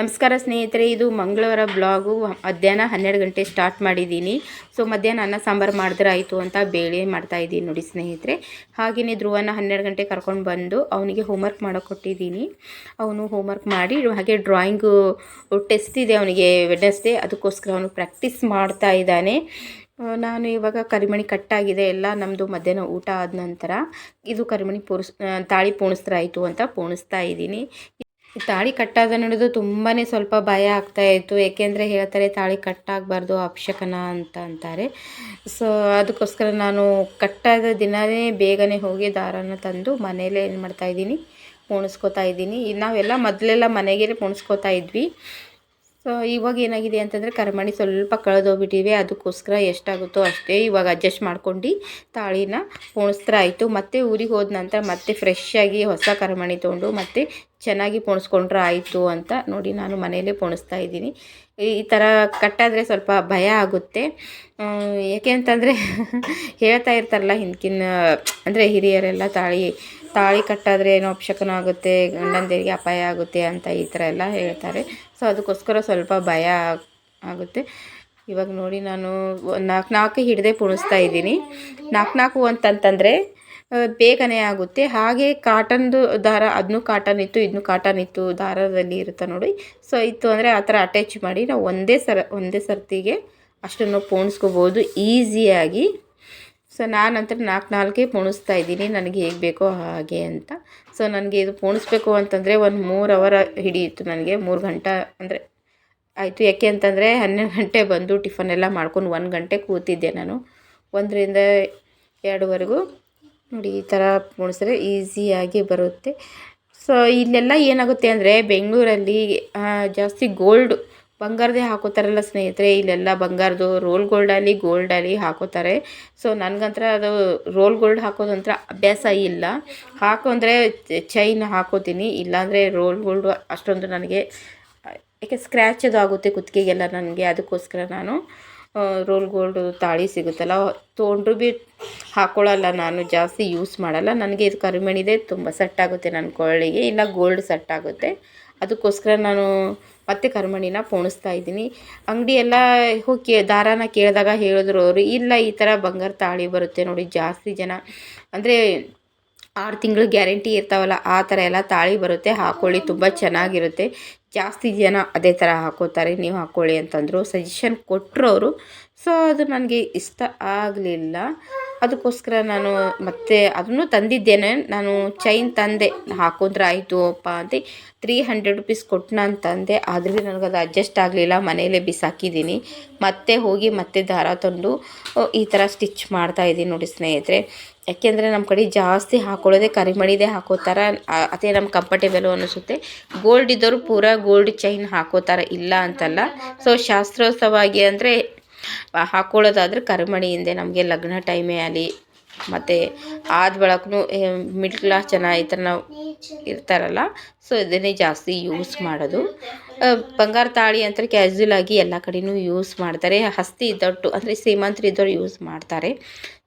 ನಮಸ್ಕಾರ ಸ್ನೇಹಿತರೆ, ಇದು ಮಂಗಳವಾರ ಬ್ಲಾಗು. ಮಧ್ಯಾಹ್ನ ಹನ್ನೆರಡು ಗಂಟೆ ಸ್ಟಾರ್ಟ್ ಮಾಡಿದ್ದೀನಿ. ಸೊ, ಮಧ್ಯಾಹ್ನ ಅನ್ನ ಸಾಂಬಾರು ಮಾಡಿದ್ರೆ ಆಯಿತು ಅಂತ ಬೇಳೆ ಮಾಡ್ತಾ ಇದ್ದೀನಿ ನೋಡಿ ಸ್ನೇಹಿತರೆ. ಹಾಗೆಯೇ ಧ್ರುವನ ಹನ್ನೆರಡು ಗಂಟೆ ಕರ್ಕೊಂಡು ಬಂದು ಅವನಿಗೆ ಹೋಮ್ವರ್ಕ್ ಕೊಟ್ಟಿದ್ದೀನಿ. ಅವನು ಹೋಮ್ವರ್ಕ್ ಮಾಡಿ ಹಾಗೆ ಡ್ರಾಯಿಂಗು ಟೆಸ್ಟ್ ಇದೆ ಅವನಿಗೆ ವೆಡ್ನೆಸ್ಡೇ ಅದಕ್ಕೋಸ್ಕರ ಅವನು ಪ್ರಾಕ್ಟೀಸ್ ಮಾಡ್ತಾ ಇದ್ದಾನೆ. ನಾನು ಇವಾಗ ಕರಿಮಣಿ ಕಟ್ಟಾಗಿದೆ. ಎಲ್ಲ ನಮ್ಮದು ಮಧ್ಯಾಹ್ನ ಊಟ ಆದ ನಂತರ ಇದು ಕರಿಮಣಿ ಪೋಣಿಸ್ ತಾಳಿ ಪೋಣಿಸ್ತಾ ಆಯಿತು ಅಂತ ಪೋಣಿಸ್ತಾ ಇದ್ದೀನಿ. ತಾಳಿ ಕಟ್ಟಾದ ನಡೆದು ತುಂಬಾ ಸ್ವಲ್ಪ ಭಯ ಆಗ್ತಾ ಇತ್ತು. ಏಕೆಂದರೆ ಹೇಳ್ತಾರೆ ತಾಳಿ ಕಟ್ಟಾಗಬಾರ್ದು ಅಪಶಕನ ಅಂತ ಅಂತಾರೆ. ಸೊ ಅದಕ್ಕೋಸ್ಕರ ನಾನು ಕಟ್ಟಾದ ದಿನವೇ ಬೇಗನೆ ಹೋಗಿ ದಾರನ ತಂದು ಮನೇಲೇ ಏನು ಮಾಡ್ತಾ ಪೋಣಿಸ್ಕೋತಾ ಪೋಣಿಸ್ಕೊತಾ ಇದ್ದೀನಿ. ನಾವೆಲ್ಲ ಮೊದಲೆಲ್ಲ ಮನೆಗೆ ಪೋಣಿಸ್ಕೋತಾ ಇದ್ವಿ. ಸೊ ಇವಾಗ ಏನಾಗಿದೆ ಅಂತಂದರೆ ಕರಮಣಿ ಸ್ವಲ್ಪ ಕಳೆದೋಗ್ಬಿಟ್ಟಿವೆ. ಅದಕ್ಕೋಸ್ಕರ ಎಷ್ಟಾಗುತ್ತೋ ಅಷ್ಟೇ ಇವಾಗ ಅಡ್ಜಸ್ಟ್ ಮಾಡ್ಕೊಂಡು ತಾಳಿನ ಪೋಣಿಸ್ತಾ ಆಯಿತು. ಮತ್ತೆ ಊರಿಗೆ ಹೋದ ನಂತರ ಮತ್ತೆ ಫ್ರೆಶ್ ಆಗಿ ಹೊಸ ಕರಮಣಿ ತೊಗೊಂಡು ಮತ್ತೆ ಚೆನ್ನಾಗಿ ಪೋಣಿಸ್ಕೊಂಡ್ರೆ ಆಯಿತು ಅಂತ ನೋಡಿ ನಾನು ಮನೆಯಲ್ಲೇ ಪೋಣಿಸ್ತಾ ಇದ್ದೀನಿ. ಈ ಥರ ಕಟ್ಟಾದರೆ ಸ್ವಲ್ಪ ಭಯ ಆಗುತ್ತೆ. ಏಕೆ ಅಂತಂದರೆ ಹೇಳ್ತಾ ಇರ್ತಾರಲ್ಲ ಹಿಂದಿನ ಅಂದರೆ ಹಿರಿಯರೆಲ್ಲ ತಾಳಿ ತಾಳಿ ಕಟ್ಟಾದರೆ ಏನೋ ಅಪಶಕನ ಆಗುತ್ತೆ, ಗಂಡಂದಿರಿಗೆ ಅಪಾಯ ಆಗುತ್ತೆ ಅಂತ ಈ ಥರ ಎಲ್ಲ ಹೇಳ್ತಾರೆ. ಸೊ ಅದಕ್ಕೋಸ್ಕರ ಸ್ವಲ್ಪ ಭಯ ಆಗುತ್ತೆ. ಇವಾಗ ನೋಡಿ ನಾನು ನಾಲ್ಕು ನಾಲ್ಕು ಹಿಡದೆ ಪುಣಿಸ್ತಾ ಇದ್ದೀನಿ. ನಾಲ್ಕು ನಾಲ್ಕು ಅಂತಂತಂದರೆ ಬೇಗನೆ ಆಗುತ್ತೆ. ಹಾಗೆ ಕಾಟನ್ದು ದಾರ ಅದನ್ನೂ ಕಾಟನ್ ಇತ್ತು ಇದನ್ನು ಕಾಟನ್ ಇತ್ತು, ದಾರದಲ್ಲಿ ಇರುತ್ತೆ ನೋಡಿ. ಸೊ ಇತ್ತು ಅಂದರೆ ಆ ಥರ ಅಟ್ಯಾಚ್ ಮಾಡಿ ನಾವು ಒಂದೇ ಸರ, ಒಂದೇ ಸರ್ತಿಗೆ ಅಷ್ಟನ್ನು ಪೋಣಿಸ್ಕೋಬೋದು, ಈಸಿಯಾಗಿ. ಸೊ ನಾನಂತರ ನಾಲ್ಕು ನಾಲ್ಕೇ ಪೋಣಿಸ್ತಾ ಇದ್ದೀನಿ. ನನಗೆ ಹೇಗೆ ಬೇಕೋ ಹಾಗೆ ಅಂತ. ಸೊ ನನಗೆ ಇದು ಪೋಣಿಸ್ಬೇಕು ಅಂತಂದರೆ ಒಂದು ಮೂರು ಅವರ್ ಹಿಡಿಯಿತು ನನಗೆ. ಮೂರು ಗಂಟೆ ಅಂದರೆ ಆಯಿತು. ಯಾಕೆ ಅಂತಂದರೆ ಹನ್ನೆರಡು ಗಂಟೆ ಬಂದು ಟಿಫನ್ ಎಲ್ಲ ಮಾಡ್ಕೊಂಡು ಒಂದು ಗಂಟೆ ಕೂತಿದ್ದೆ ನಾನು. ಒಂದರಿಂದ ಎರಡುವರೆಗೂ. ನೋಡಿ, ಈ ಥರ ಪೋಣಿಸಿದ್ರೆ ಈಸಿಯಾಗಿ ಬರುತ್ತೆ. ಸೊ ಇಲ್ಲೆಲ್ಲ ಏನಾಗುತ್ತೆ ಅಂದರೆ ಬೆಂಗಳೂರಲ್ಲಿ ಜಾಸ್ತಿ ಗೋಲ್ಡ್ ಬಂಗಾರದೇ ಹಾಕೋತಾರಲ್ಲ ಸ್ನೇಹಿತರೆ, ಇಲ್ಲೆಲ್ಲ ಬಂಗಾರದು ರೋಲ್ ಗೋಲ್ಡಲ್ಲಿ ಗೋಲ್ಡಲ್ಲಿ ಹಾಕೋತಾರೆ. ಸೊ ನನಗಂತ್ರ ಅದು ರೋಲ್ ಗೋಲ್ಡ್ ಹಾಕೋದಂತ್ರ ಅಭ್ಯಾಸ ಇಲ್ಲ. ಹಾಕೊಂಡ್ರೆ ಚೈನ್ ಹಾಕೋತೀನಿ, ಇಲ್ಲಾಂದರೆ ರೋಲ್ ಗೋಲ್ಡ್ ಅಷ್ಟೊಂದು ನನಗೆ, ಯಾಕೆ ಸ್ಕ್ರ್ಯಾಚ್ ಅದು ಆಗುತ್ತೆ ಕುತ್ತಿಗೆಗೆಲ್ಲ ನನಗೆ, ಅದಕ್ಕೋಸ್ಕರ ನಾನು ರೋಲ್ ಗೋಲ್ಡ್ ತಾಳಿ ಸಿಗುತ್ತಲ್ಲ. ತೊಗೊಂಡ್ರು ಭೀ ಹಾಕೊಳ್ಳಲ್ಲ ನಾನು, ಜಾಸ್ತಿ ಯೂಸ್ ಮಾಡಲ್ಲ. ನನಗೆ ಇದು ಕರಿಮಣಿದೆ ತುಂಬ ಸೆಟ್ ಆಗುತ್ತೆ ನನ್ನ ಕೊಳ್ಳಿಗೆ ಇಲ್ಲ ಗೋಲ್ಡ್ ಸೆಟ್ ಆಗುತ್ತೆ. ಅದಕ್ಕೋಸ್ಕರ ನಾನು ಮತ್ತೆ ಕರ್ಮಣಿನ ಪೋಣಿಸ್ತಾ ಇದ್ದೀನಿ. ಅಂಗಡಿ ಎಲ್ಲ ಹೋಗಿ ದಾರಾನ ಕೇಳಿದಾಗ ಹೇಳಿದ್ರು ಅವರು, ಇಲ್ಲ ಈ ಥರ ಬಂಗಾರ ತಾಳಿ ಬರುತ್ತೆ ನೋಡಿ ಜಾಸ್ತಿ ಜನ. ಅಂದರೆ ಆರು ತಿಂಗಳು ಗ್ಯಾರಂಟಿ ಇರ್ತಾವಲ್ಲ, ಆ ಥರ ಎಲ್ಲ ತಾಳಿ ಬರುತ್ತೆ ಹಾಕ್ಕೊಳ್ಳಿ ತುಂಬ ಚೆನ್ನಾಗಿರುತ್ತೆ. ಜಾಸ್ತಿ ಜನ ಅದೇ ಥರ ಹಾಕೋತಾರೆ, ನೀವು ಹಾಕ್ಕೊಳ್ಳಿ ಅಂತಂದರು ಸಜೆಷನ್ ಕೊಟ್ಟರು ಅವರು. ಸೊ ಅದು ನನಗೆ ಇಷ್ಟ ಆಗಲಿಲ್ಲ. ಅದಕ್ಕೋಸ್ಕರ ನಾನು ಮತ್ತೆ ಅದನ್ನು ತಂದಿದ್ದೇನೆ. ನಾನು ಚೈನ್ ತಂದೆ. ಹಾಕೊಂಡ್ರೆ ಆಯಿತು ಅಪ್ಪ ಅಂತ. ತ್ರೀ ಹಂಡ್ರೆಡ್ ರುಪೀಸ್ ಕೊಟ್ಟು ನಾನು ತಂದೆ. ಆದರೂ ನನಗೆ ಅದು ಅಡ್ಜಸ್ಟ್ ಆಗಲಿಲ್ಲ. ಮನೆಯಲ್ಲೇ ಬಿಸಾಕಿದ್ದೀನಿ. ಮತ್ತೆ ಹೋಗಿ ಮತ್ತೆ ದಾರ ತಂದು ಈ ಥರ ಸ್ಟಿಚ್ ಮಾಡ್ತಾ ಇದ್ದೀನಿ ನೋಡಿ ಸ್ನೇಹಿತರೆ. ಯಾಕೆಂದರೆ ನಮ್ಮ ಕಡೆ ಜಾಸ್ತಿ ಹಾಕೊಳ್ಳೋದೆ ಕರಿಮಣಿದೆ ಥರ ಅದೇ ನಮ್ಗೆ ಕಂಫರ್ಟೇಬಲು ಅನಿಸುತ್ತೆ. ಗೋಲ್ಡ್ ಇದ್ದವರು ಪೂರಾ ಗೋಲ್ಡ್ ಚೈನ್ ಹಾಕೋತಾರೆ. ಇಲ್ಲ ಅಂತಲ್ಲ. ಸೊ ಶಾಸ್ತ್ರೋತ್ಸವವಾಗಿ ಅಂದರೆ ಹಾಕೊಳ್ಳೋದಾದ್ರೆ ಕರಿಮಣಿಯಿಂದೆ ನಮಗೆ ಲಗ್ನ ಟೈಮೇ ಆಗಲಿ ಮತ್ತು ಆದ ಬಳಕೂ ಮಿಡ್ಲ್ ಕ್ಲಾಸ್ ಜನ ಈ ಥರ ನಾವು ಇರ್ತಾರಲ್ಲ ಸೊ ಇದನ್ನೇ ಜಾಸ್ತಿ ಯೂಸ್ ಮಾಡೋದು. ಬಂಗಾರ ತಾಳಿ ಅಂತ ಕ್ಯಾಶುವಲ್ ಆಗಿ ಎಲ್ಲ ಕಡೆಯೂ ಯೂಸ್ ಮಾಡ್ತಾರೆ. ಹಸ್ತಿ ಇದ್ದಟ್ಟು ಅಂದರೆ ಶ್ರೀಮಂತರು ಇದ್ದವ್ರು ಯೂಸ್ ಮಾಡ್ತಾರೆ.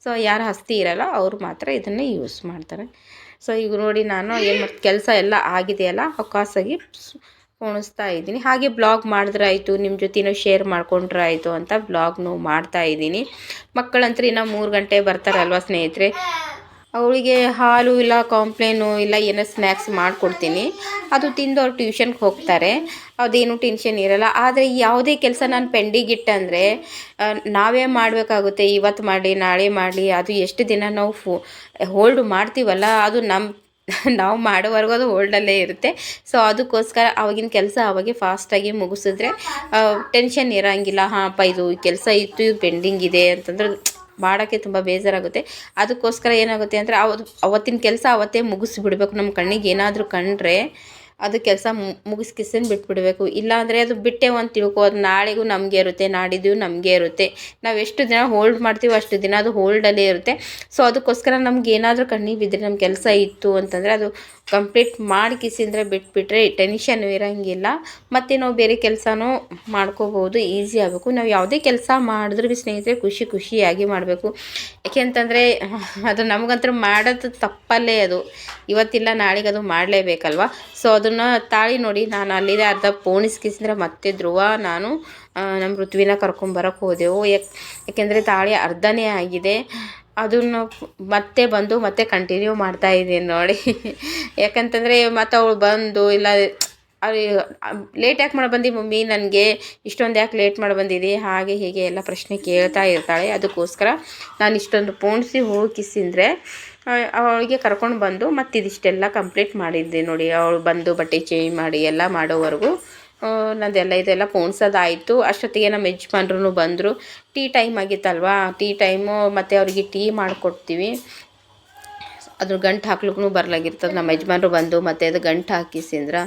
ಸೊ ಯಾರು ಹಸ್ತಿ ಇರಲ್ಲ, ಅವರು ಮಾತ್ರ ಇದನ್ನೇ ಯೂಸ್ ಮಾಡ್ತಾರೆ. ಸೊ ಈಗ ನೋಡಿ ನಾನು ಏನು ಕೆಲಸ ಎಲ್ಲ ಆಗಿದೆಯಲ್ಲ ಹೊಕಾಸಾಗಿ ಪೋಣಿಸ್ತಾ ಇದ್ದೀನಿ. ಹಾಗೆ ಬ್ಲಾಗ್ ಮಾಡಿದ್ರೆ ಆಯಿತು ನಿಮ್ಮ ಜೊತೆನೂ ಶೇರ್ ಮಾಡ್ಕೊಂಡ್ರೆ ಆಯಿತು ಅಂತ ಬ್ಲಾಗ್ನು ಮಾಡ್ತಾ ಇದ್ದೀನಿ. ಮಕ್ಕಳಂತೂ ಇನ್ನು ಮೂರು ಗಂಟೆ ಬರ್ತಾರಲ್ವ ಸ್ನೇಹಿತರೆ? ಅವಳಿಗೆ ಹಾಲು ಇಲ್ಲ ಕಾಂಪ್ಲೇನು ಇಲ್ಲ, ಏನೋ ಸ್ನ್ಯಾಕ್ಸ್ ಮಾಡಿಕೊಡ್ತೀನಿ. ಅದು ತಿಂದು ಅವ್ರು ಟ್ಯೂಷನ್ಗೆ ಹೋಗ್ತಾರೆ. ಅದೇನು ಟೆನ್ಷನ್ ಇರಲ್ಲ. ಆದರೆ ಯಾವುದೇ ಕೆಲಸ ನಾನು ಪೆಂಡಿಂಗ್ ಇಟ್ಟಂದರೆ ನಾವೇ ಮಾಡಬೇಕಾಗುತ್ತೆ. ಇವತ್ತು ಮಾಡಿ ನಾಳೆ ಮಾಡಲಿ, ಅದು ಎಷ್ಟು ದಿನ ನಾವು ಫೋ ಹೋಲ್ಡ್ ಮಾಡ್ತೀವಲ್ಲ, ಅದು ನಮ್ಮ ನಾವು ಮಾಡೋವರೆಗೂ ಅದು ಓಲ್ಡಲ್ಲೇ ಇರುತ್ತೆ. ಸೊ ಅದಕ್ಕೋಸ್ಕರ ಅವಾಗಿನ ಕೆಲಸ ಅವಾಗೆ ಫಾಸ್ಟಾಗಿ ಮುಗಿಸಿದ್ರೆ ಟೆನ್ಷನ್ ಇರೋಂಗಿಲ್ಲ. ಹಾಂಪ್ಪ ಇದು ಕೆಲಸ ಇತ್ತು, ಇದು ಪೆಂಡಿಂಗ್ ಇದೆ ಅಂತಂದ್ರೆ ಮಾಡೋಕ್ಕೆ ತುಂಬ ಬೇಜಾರಾಗುತ್ತೆ. ಅದಕ್ಕೋಸ್ಕರ ಏನಾಗುತ್ತೆ ಅಂದರೆ, ಅವತ್ತು, ಅವತ್ತಿನ ಕೆಲಸ ಅವತ್ತೇ ಮುಗಿಸ್ಬಿಡ್ಬೇಕು. ನಮ್ಮ ಕಣ್ಣಿಗೆ ಏನಾದರೂ ಕಂಡ್ರೆ ಅದು ಕೆಲಸ ಮುಗಿಸ್ಕಿಸಿನ್ ಬಿಟ್ಬಿಡಬೇಕು. ಇಲ್ಲಾಂದರೆ ಅದು ಬಿಟ್ಟೆ ಒಂದು ತಿಳ್ಕೋ, ಅದು ನಾಳೆಗೂ ನಮಗೆ ಇರುತ್ತೆ ನಾಡಿದ್ದು ನಮಗೆ ಇರುತ್ತೆ. ನಾವು ಎಷ್ಟು ದಿನ ಹೋಲ್ಡ್ ಮಾಡ್ತೀವೋ ಅಷ್ಟು ದಿನ ಅದು ಹೋಲ್ಡಲ್ಲೇ ಇರುತ್ತೆ. ಸೊ ಅದಕ್ಕೋಸ್ಕರ ನಮ್ಗೆ ಏನಾದರೂ ಕಣ್ಣಿಗೆ ಬಿದ್ದರೆ ನಮ್ಮ ಕೆಲಸ ಇತ್ತು ಅಂತಂದರೆ ಅದು ಕಂಪ್ಲೀಟ್ ಮಾಡಿ ಕಿಸಿಂದ್ರೆ ಬಿಟ್ಬಿಟ್ರೆ ಟೆನ್ಷನ್ ಇರೋಂಗಿಲ್ಲ. ಮತ್ತು ನಾವು ಬೇರೆ ಕೆಲಸನೂ ಮಾಡ್ಕೋಬೋದು ಈಸಿ ಆಗಬೇಕು. ನಾವು ಯಾವುದೇ ಕೆಲಸ ಮಾಡಿದ್ರೂ ಸ್ನೇಹಿತರೆ ಖುಷಿ ಖುಷಿಯಾಗಿ ಮಾಡಬೇಕು. ಯಾಕೆಂತಂದರೆ ಅದು ನಮಗಂತೂ ಮಾಡೋದು ತಪ್ಪಲ್ಲೇ ಅದು. ಇವತ್ತಿಲ್ಲ ನಾಳೆಗೆ ಅದು ಮಾಡಲೇಬೇಕಲ್ವ? ಸೊ ಅದನ್ನು ತಾಳಿ ನೋಡಿ ನಾನು ಅಲ್ಲಿದೆ ಅರ್ಧ ಪೋಣಿಸ್ಕಿಸಿದ್ರೆ ಮತ್ತೆ ಧ್ರುವ, ನಾನು ನಮ್ಮ ಋತುವಿನ ಕರ್ಕೊಂಬರಕ್ಕೆ ಹೋದೆವು. ಯಾಕೆ, ಯಾಕೆಂದರೆ ತಾಳಿ ಅರ್ಧನೇ ಆಗಿದೆ. ಅದನ್ನು ಮತ್ತೆ ಬಂದು ಮತ್ತೆ ಕಂಟಿನ್ಯೂ ಮಾಡ್ತಾ ಇದ್ದೀನಿ ನೋಡಿ. ಯಾಕಂತಂದರೆ ಮತ್ತೆ ಅವಳು ಬಂದು ಇಲ್ಲ ಲೇಟ್ ಯಾಕೆ ಮಾಡಿ ಬಂದು ಮಮ್ಮಿ? ನನಗೆ ಇಷ್ಟೊಂದು ಯಾಕೆ ಲೇಟ್ ಮಾಡಿ ಬಂದಿದೆ? ಹಾಗೆ ಹೀಗೆ ಎಲ್ಲ ಪ್ರಶ್ನೆ ಕೇಳ್ತಾ ಇರ್ತಾಳೆ. ಅದಕ್ಕೋಸ್ಕರ ನಾನು ಇಷ್ಟೊಂದು ಪೋಣಿಸಿ ಹೋಗಿಸಿದ್ರೆ ಅವಳಿಗೆ ಕರ್ಕೊಂಡು ಬಂದು ಮತ್ತು ಇದಿಷ್ಟೆಲ್ಲ ಕಂಪ್ಲೀಟ್ ಮಾಡಿದ್ದೆ ನೋಡಿ. ಅವಳು ಬಂದು ಬಟ್ಟೆ ಚೇಂಜ್ ಮಾಡಿ ಎಲ್ಲ ಮಾಡೋವರೆಗೂ. ನಂದೆಲ್ಲ ಇದೆಲ್ಲ ಪೋಣಿಸೋದಾಯಿತು ಅಷ್ಟೊತ್ತಿಗೆ ನಮ್ಮ ಯಜಮಾನ್ರು ಬಂದರು. ಟೀ ಟೈಮ್ ಆಗಿತ್ತಲ್ವಾ? ಟೀ ಟೈಮು ಮತ್ತು ಅವರಿಗೆ ಟೀ ಮಾಡಿಕೊಡ್ತೀವಿ. ಅದ್ರ ಗಂಟು ಹಾಕ್ಲಿಕ್ಕೂ ಬರ್ಲಾಗಿರ್ತದೆ. ನಮ್ಮ ಯಜಮಾನರು ಬಂದು ಮತ್ತೆ ಅದು ಗಂಟು ಹಾಕಿಸಿದ್ರೆ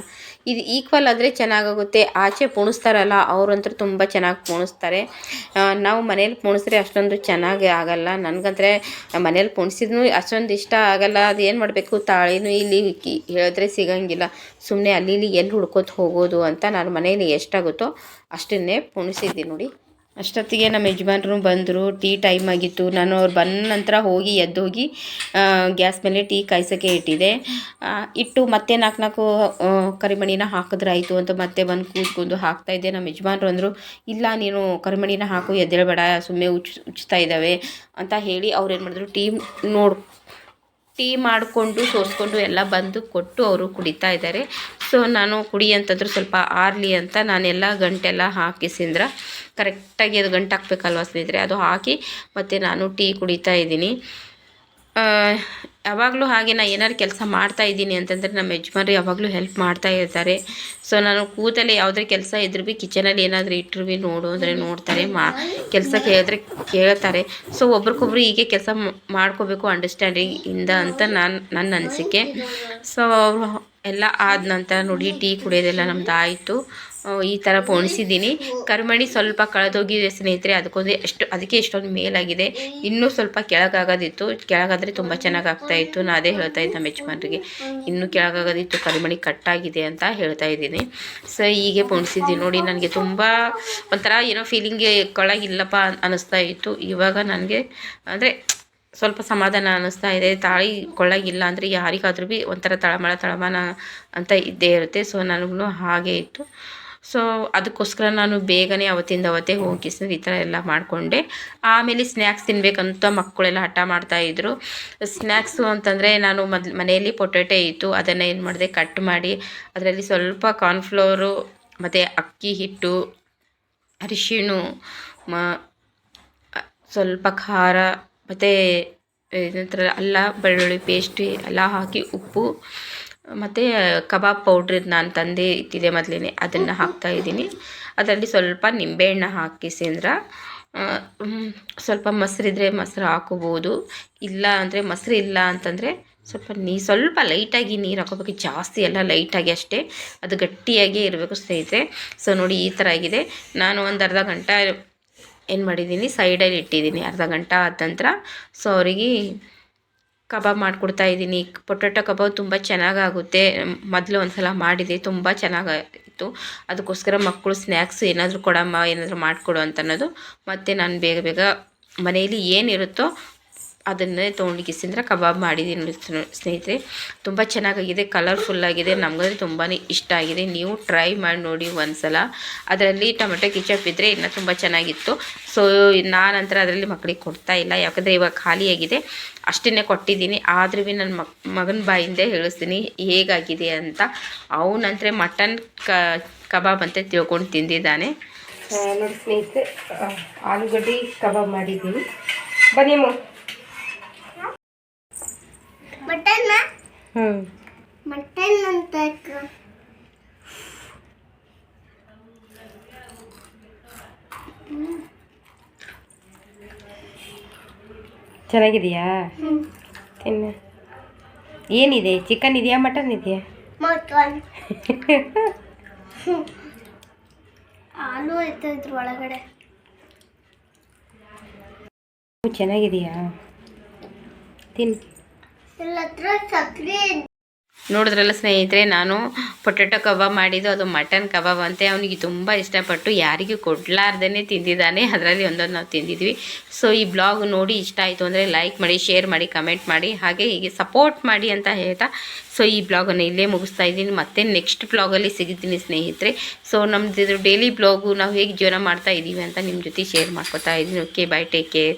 ಇದು ಈಕ್ವಲ್ ಆದರೆ ಚೆನ್ನಾಗಾಗುತ್ತೆ. ಆಚೆ ಪುಣಿಸ್ತಾರಲ್ಲ ಅವ್ರಂತೂ ತುಂಬ ಚೆನ್ನಾಗಿ ಪುಣಿಸ್ತಾರೆ. ನಾವು ಮನೇಲಿ ಪುಣಿಸ್ರೆ ಅಷ್ಟೊಂದು ಚೆನ್ನಾಗಿ ಆಗಲ್ಲ. ನನಗಂದ್ರೆ ಮನೇಲಿ ಪುಣಿಸಿದ್ನು ಅಷ್ಟೊಂದು ಇಷ್ಟ ಆಗಲ್ಲ. ಅದು ಏನು ಮಾಡಬೇಕು? ತಾಳಿನೂ ಇಲ್ಲಿ ಹೇಳಿದ್ರೆ ಸಿಗಂಗಿಲ್ಲ. ಸುಮ್ಮನೆ ಅಲ್ಲಿ ಇಲ್ಲಿ ಎಲ್ಲಿ ಹುಡ್ಕೋತ ಹೋಗೋದು ಅಂತ ನಾನು ಮನೇಲಿ ಎಷ್ಟಾಗುತ್ತೋ ಅಷ್ಟನ್ನೇ ಪುಣಿಸಿದ್ದೀನಿ ನೋಡಿ. ಅಷ್ಟೊತ್ತಿಗೆ ನಮ್ಮ ಯಜಮಾನ್ರು ಬಂದರು ಟೀ ಟೈಮ್ ಆಗಿತ್ತು. ನಾನು ಅವ್ರು ಬಂದ ನಂತರ ಹೋಗಿ ಎದ್ದೋಗಿ ಗ್ಯಾಸ್ ಮೇಲೆ ಟೀ ಕಾಯ್ಸೋಕ್ಕೆ ಇಟ್ಟಿದೆ ಇಟ್ಟು ಮತ್ತೆ ನಾಲ್ಕು ನಾಲ್ಕು ಕರಿಮಣಿನ ಹಾಕಿದ್ರೆ ಆಯಿತು ಅಂತ ಮತ್ತೆ ಬಂದು ಕೂತ್ಕೊಂಡು ಹಾಕ್ತಾಯಿದ್ದೆ ನಮ್ಮ ಯಜಮಾನ್ರು ಅಂದರು, ಇಲ್ಲ, ನೀನು ಕರಿಮಣಿನ ಹಾಕು, ಎದ್ದೇಳಬೇಡ ಸುಮ್ಮನೆ ಉಚ್, ಉಚ್ತಾ ಇದ್ದಾವೆ. ಅಂತ ಹೇಳಿ ಅವ್ರು ಏನು ಮಾಡಿದ್ರು ಟೀ ನೋಡ್ ಟೀ ಮಾಡಿಕೊಂಡು ಸೋಸ್ಕೊಂಡು ಎಲ್ಲ ಬಂದು ಕೊಟ್ಟು ಅವರು ಕುಡಿತಾ ಇದ್ದಾರೆ. ಸೊ ನಾನು ಕುಡಿ ಅಂತಂದ್ರೆ ಸ್ವಲ್ಪ ಆರಲಿ ಅಂತ ನಾನೆಲ್ಲ ಗಂಟೆಲ್ಲ ಹಾಕಿಸಿಂದ್ರ ಕರೆಕ್ಟಾಗಿ ಅದು ಗಂಟು ಹಾಕ್ಬೇಕಲ್ವ ಸ್ನೇಹಿತರೆ? ಅದು ಹಾಕಿ ಮತ್ತು ನಾನು ಟೀ ಕುಡಿತಾ ಇದ್ದೀನಿ. ಯಾವಾಗಲೂ ಹಾಗೆ ನಾನು ಏನಾದ್ರು ಕೆಲಸ ಮಾಡ್ತಾ ಇದ್ದೀನಿ ಅಂತಂದರೆ ನಮ್ಮ ಯಜಮಾನ್ರು ಯಾವಾಗಲೂ ಹೆಲ್ಪ್ ಮಾಡ್ತಾ ಇರ್ತಾರೆ. ಸೊ ನಾನು ಕೂತಲ್ಲೇ ಯಾವುದೇ ಕೆಲಸ ಇದ್ರೂ ಭೀ ಕಿಚನಲ್ಲಿ ಏನಾದರೂ ಇಟ್ಟರು ಭೀ ನೋಡು ಅಂದರೆ ನೋಡ್ತಾರೆ, ಮಾ, ಕೆಲಸ ಕೇಳಿದ್ರೆ ಕೇಳ್ತಾರೆ. ಸೊ ಒಬ್ರಿಗೊಬ್ರು ಹೀಗೆ ಕೆಲಸ ಮಾಡ್ಕೋಬೇಕು ಅಂಡರ್ಸ್ಟ್ಯಾಂಡಿಂಗ್ ಇಂದ ಅಂತ ನಾನು ನನ್ನ ಅನಿಸಿಕೆ. ಸೊ ಅವರು ಎಲ್ಲ ಆದ ನಂತರ ನೋಡಿ, ಟೀ ಕುಡಿಯೋದೆಲ್ಲ ನಮ್ದು ಆಯಿತು ಈ ಥರ ಪೋಣಿಸಿದ್ದೀನಿ. ಕರ್ಮಣಿ ಸ್ವಲ್ಪ ಕಳೆದೋಗಿದೆ ಸ್ನೇಹಿತರೆ, ಅದಕ್ಕೊಂದು ಎಷ್ಟು, ಅದಕ್ಕೆ ಎಷ್ಟೊಂದು ಮೇಲಾಗಿದೆ. ಇನ್ನೂ ಸ್ವಲ್ಪ ಕೆಳಗಾಗೋದಿತ್ತು. ಕೆಳಗಾದರೆ ತುಂಬ ಚೆನ್ನಾಗಿ ಆಗ್ತಾಯಿತ್ತು ನಾನು ಅದೇ ಹೇಳ್ತಾ ಇದ್ದೆ ನಮ್ಮ ಯಜಮಾನ್ರಿಗೆ. ಇನ್ನೂ ಕೆಳಗಾಗೋದಿತ್ತು, ಕರಿಮಣಿ ಕಟ್ಟಾಗಿದೆ ಅಂತ ಹೇಳ್ತಾ ಇದ್ದೀನಿ. ಸೊ ಹೀಗೆ ಪೋಣಿಸಿದ್ದೀನಿ. ನೋಡಿ, ನನಗೆ ತುಂಬ ಒಂಥರ ಏನೋ ಫೀಲಿಂಗ್ ಕೊಳಗಿಲ್ಲಪ್ಪ ಅನ್ನಿಸ್ತಾ ಇತ್ತು. ಇವಾಗ ನನಗೆ ಅಂದರೆ ಸ್ವಲ್ಪ ಸಮಾಧಾನ ಅನ್ನಿಸ್ತಾ ಇದೆ. ತಾಳಿ ಕೊಳ್ಳಾಗಿಲ್ಲ ಅಂದರೆ ಯಾರಿಗಾದ್ರೂ ಭೀ ಒಂಥರ ತಳಮಳ ತಳಮಳ ಅಂತ ಇದ್ದೇ ಇರುತ್ತೆ. ಸೊ ನನಗೂ ಹಾಗೆ ಇತ್ತು. ಸೊ ಅದಕ್ಕೋಸ್ಕರ ನಾನು ಬೇಗನೆ ಅವತ್ತಿಂದ ಅವತ್ತೇ ಹೋಗಿ ಸರ್ ಈ ಥರ ಎಲ್ಲ ಮಾಡಿಕೊಂಡೆ. ಆಮೇಲೆ ಸ್ನ್ಯಾಕ್ಸ್ ತಿನ್ನಬೇಕಂತ ಮಕ್ಕಳೆಲ್ಲ ಹಠ ಮಾಡ್ತಾಯಿದ್ರು ಸ್ನ್ಯಾಕ್ಸು ಅಂತಂದರೆ ನಾನು ಮೊದ್ಲು ಮನೆಯಲ್ಲಿ ಪೊಟೆಟೊ ಇತ್ತು. ಅದನ್ನು ಏನು ಮಾಡಿದೆ ಕಟ್ ಮಾಡಿ, ಅದರಲ್ಲಿ ಸ್ವಲ್ಪ ಕಾರ್ನ್ಫ್ಲೋರು ಮತ್ತು ಅಕ್ಕಿ ಹಿಟ್ಟು, ಅರಿಶಿಣು, ಮ ಸ್ವಲ್ಪ ಖಾರ, ಮತ್ತು ಏನಂತಾರೆ ಅಲ್ಲ, ಬೆಳ್ಳುಳ್ಳಿ ಪೇಸ್ಟ್ ಎಲ್ಲ ಹಾಕಿ ಉಪ್ಪು ಮತ್ತು ಕಬಾಬ್ ಪೌಡ್ರ್ ನಾನು ತಂದೆ ಇಟ್ಟಿದ್ದೆ ಮೊದಲೇ ಅದನ್ನು ಹಾಕ್ತಾ ಇದ್ದೀನಿ. ಅದರಲ್ಲಿ ಸ್ವಲ್ಪ ನಿಂಬೆಹಣ್ಣು ಹಾಕಿಸಿಂದ್ರ ಸ್ವಲ್ಪ ಮೊಸರಿದ್ರೆ ಮೊಸರು ಹಾಕೋಬೋದು. ಇಲ್ಲ ಅಂದರೆ ಮೊಸರು ಇಲ್ಲ ಅಂತಂದರೆ ಸ್ವಲ್ಪ ನೀ ಸ್ವಲ್ಪ ಲೈಟಾಗಿ ನೀರು ಹಾಕೋಬೇಕು. ಜಾಸ್ತಿ ಎಲ್ಲ ಲೈಟಾಗಿ ಅಷ್ಟೇ. ಅದು ಗಟ್ಟಿಯಾಗೇ ಇರಬೇಕು ಸ್ನೇಹಿತರೆ. ಸೊ ನೋಡಿ ಈ ಥರ ಆಗಿದೆ. ನಾನು ಒಂದು ಅರ್ಧ ಗಂಟೆ ಏನು ಮಾಡಿದ್ದೀನಿ ಸೈಡಲ್ಲಿ ಇಟ್ಟಿದ್ದೀನಿ. ಅರ್ಧ ಗಂಟೆ ಆದ ನಂತರ ಸೊ ಅವರಿಗೆ ಕಬಾಬ್ ಮಾಡಿಕೊಡ್ತಾ ಇದ್ದೀನಿ. ಪೊಟ್ಯಾಟೊ ಕಬಾಬ್ ತುಂಬ ಚೆನ್ನಾಗಾಗುತ್ತೆ. ಮೊದಲು ಒಂದು ಸಲ ಮಾಡಿದೆ, ತುಂಬ ಚೆನ್ನಾಗಿತ್ತು ಅದಕ್ಕೋಸ್ಕರ ಮಕ್ಕಳು ಸ್ನ್ಯಾಕ್ಸ್ ಏನಾದರೂ ಕೊಡಮ್ಮ, ಏನಾದರೂ ಮಾಡಿಕೊಡು ಅಂತ ಅನ್ನೋದು ಮತ್ತು ನಾನು ಬೇಗ ಬೇಗ ಮನೆಯಲ್ಲಿ ಏನಿರುತ್ತೋ ಅದನ್ನೇ ತೊಗೊಂಡು ಕಿಸಿಂದ್ರೆ ಕಬಾಬ್ ಮಾಡಿದ್ದೀನಿ ನೋಡಿ ಸ್ನೇ- ಸ್ನೇಹಿತರೆ. ತುಂಬ ಚೆನ್ನಾಗಾಗಿದೆ ಕಲರ್ಫುಲ್ಲಾಗಿದೆ ನಮಗಂದ್ರೆ ತುಂಬಾ ಇಷ್ಟ ಆಗಿದೆ. ನೀವು ಟ್ರೈ ಮಾಡಿ ನೋಡಿ ಒಂದ್ಸಲ. ಅದರಲ್ಲಿ ಟೊಮೆಟೊ ಕಿಚಪ್ ಇದ್ದರೆ ಇನ್ನೂ ತುಂಬ ಚೆನ್ನಾಗಿತ್ತು. ಸೊ ನಾನಂತರ ಅದರಲ್ಲಿ ಮಕ್ಕಳಿಗೆ ಕೊಡ್ತಾ ಇಲ್ಲ, ಯಾಕಂದರೆ ಇವಾಗ ಖಾಲಿಯಾಗಿದೆ ಅಷ್ಟನ್ನೇ ಕೊಟ್ಟಿದ್ದೀನಿ. ಆದ್ರೂ ನನ್ನ ಮಕ್, ಮಗನ ಬಾಯಿಂದ ಹೇಳಿಸ್ತೀನಿ, ಹೇಗಾಗಿದೆ ಅಂತ. ಅವನಂತರ ಮಟನ್ ಕ, ಕಬಾಬ್ ಅಂತ ತಿಳ್ಕೊಂಡು ತಿಂದಿದ್ದಾನೆ. ನೋಡಿ ಸ್ನೇಹಿತರೆ ಆಲೂಗಡ್ಡೆ ಕಬಾಬ್ ಮಾಡಿದ್ದೀನಿ. ಬನ್ನಿ ಮಟನ್ ಹ್ಞೂ ಮಟನ್ ಅಂತ ಚೆನ್ನಾಗಿದೆಯಾ? ತಿನ್ನ. ಏನಿದೆ? ಚಿಕನ್ ಇದೆಯಾ ಮಟನ್ ಇದೆಯಾ? ಮಟನ್. ಹಾಲು ಐತೆ ಇದ್ರ ಒಳಗಡೆ. ಚೆನ್ನಾಗಿದೆಯಾ? ತಿನ್. ನೋಡಿದ್ರಲ್ಲ ಸ್ನೇಹಿತರೆ, ನಾನು ಪೊಟೆಟೊ ಕಬಾಬ್ ಮಾಡಿದ್ದು, ಅದು ಮಟನ್ ಕಬಾಬ್ ಅಂತೆ. ಅವನಿಗೆ ತುಂಬ ಇಷ್ಟಪಟ್ಟು ಯಾರಿಗೂ ಕೊಡ್ಲಾರ್ದೇ ತಿಂದಿದ್ದಾನೆ. ಅದರಲ್ಲಿ ಒಂದೊಂದು ನಾವು ತಿಂದಿದ್ವಿ. ಸೊ ಈ ಬ್ಲಾಗ್ ನೋಡಿ ಇಷ್ಟ ಆಯಿತು ಅಂದರೆ ಲೈಕ್ ಮಾಡಿ ಶೇರ್ ಮಾಡಿ ಕಮೆಂಟ್ ಮಾಡಿ, ಹಾಗೆ ಹೀಗೆ ಸಪೋರ್ಟ್ ಮಾಡಿ ಅಂತ ಹೇಳ್ತಾ. ಸೊ ಈ ಬ್ಲಾಗನ್ನು ಇಲ್ಲೇ ಮುಗಿಸ್ತಾ ಇದ್ದೀನಿ. ಮತ್ತೆ ನೆಕ್ಸ್ಟ್ ಬ್ಲಾಗಲ್ಲಿ ಸಿಗ್ತೀನಿ ಸ್ನೇಹಿತರೆ. ಸೊ ನಮ್ಮದು ಡೈಲಿ ಬ್ಲಾಗು ನಾವು ಹೇಗೆ ಜೀವನ ಮಾಡ್ತಾ ಇದ್ದೀವಿ ಅಂತ ನಿಮ್ಮ ಜೊತೆ ಶೇರ್ ಮಾಡ್ಕೊತಾ ಇದ್ದೀನಿ. Okay bye take care